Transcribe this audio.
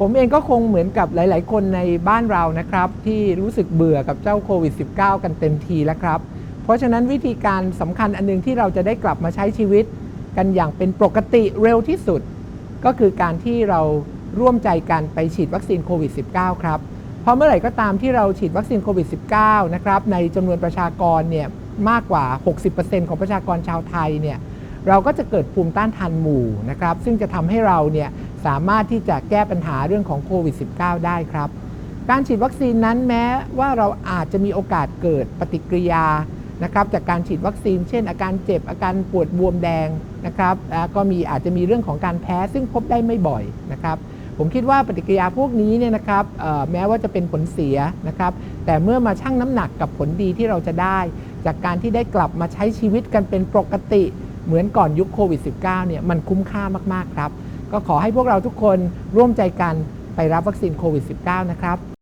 ผมเองก็คงเหมือนกับหลาย ๆ คนในบ้านเรานะครับ ที่รู้สึกเบื่อกับเจ้าโควิด -19 กันเต็มทีแล้วครับ เพราะฉะนั้นวิธีการสำคัญอันหนึงที่เราจะได้กลับมาใช้ชีวิต กันอย่างเป็นปกติเร็วที่สุด ก็คือการที่เราร่วมใจกันไปฉีดวัคซีนโควิด -19 ครับ เพราะเมื่อไหร่ก็ตามที่เราฉีดวัคซีนโควิด -19 นะครับในจำนวนประชากรเนี่ยมากกว่า 60%ของประชากรชาวไทยเนี่ยเราก็จะเกิดภูมิต้านทานหมู่นะครับซึ่งจะทำให้เราเนี่ย สามารถที่จะแก้ปัญหาเรื่องของโควิด -19 ได้ครับ การฉีดวัคซีนนั้นแม้ว่าเราอาจจะมีโอกาสเกิดปฏิกิริยานะครับจากการฉีดวัคซีน เช่น อาการเจ็บอาการปวดบวมแดงนะครับก็มีอาจจะมีเรื่องของการแพ้ซึ่งพบได้ไม่บ่อยนะครับ ผมคิดว่าปฏิกิริยาพวกนี้เนี่ยนะครับแม้ว่าจะเป็นผลเสียนะครับ แต่เมื่อมาชั่งน้ำหนักกับผลดีที่เราจะได้ จากการที่ได้กลับมาใช้ชีวิตกันเป็นปกติ เหมือนก่อนยุคโควิด -19 เนี่ยมันคุ้มค่ามากๆครับ ก็ขอให้พวกเราทุกคนร่วมใจกันไปรับวัคซีนโควิด -19 นะครับ